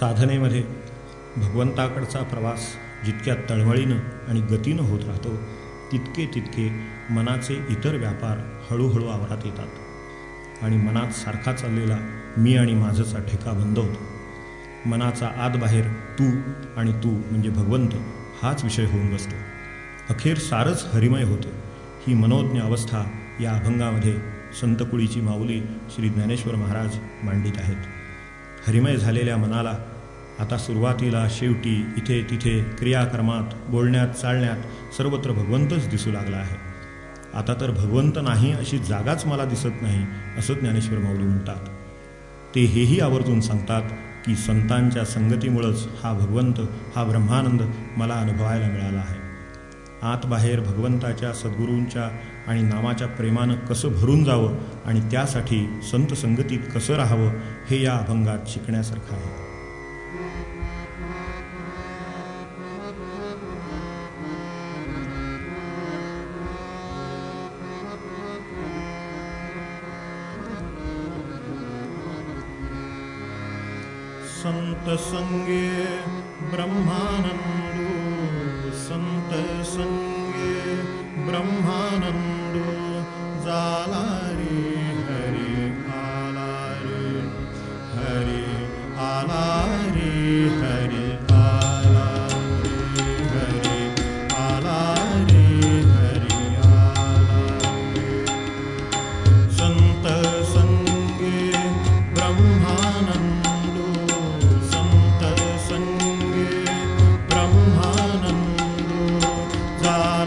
साधनेमध्ये भगवंताकडचा प्रवास जितक्या तळमळीनं आणि गतीनं होत राहतो तितके तितके मनाचे इतर व्यापार हळूहळू आवारात येतात. आणि मनात सारखा चाललेला मी आणि माझंचा ठेका बंद होतो. मनाचा आत बाहेर तू आणि तू म्हणजे भगवंत हाच विषय होऊन बसतो. अखेर सारच हरिमय होतं. ही मनोज्ञ अवस्था या अभंगामध्ये संतकुळीची माऊली श्री ज्ञानेश्वर महाराज मांडित आहेत. हरिमय झालेल्या मनाला आता सुरुवातीला शेवटी इथे तिथे क्रियाकर्मात बोलण्यात चालण्यात सर्वत्र भगवंतच दिसू लागला आहे. आता तर भगवंत नाही अशी जागाच मला दिसत नाही असं ज्ञानेश्वर माऊली म्हणतात. ते हेही आवर्जून सांगतात की संतांच्या संगतीमुळंच हा भगवंत हा ब्रह्मानंद मला अनुभवायला मिळाला आहे. आत बाहेर भगवंताच्या सद्गुरूंच्या आणि नामाच्या प्रेमानं कसं भरून जावं आणि त्यासाठी संत संगतीत कसं राहावं हे या अभंगात शिकण्यासारखं आहे. सन्तसङ्गे ब्रह्मानन्दो सन्तसङ्गे ब्रह्मानन्दो जालारि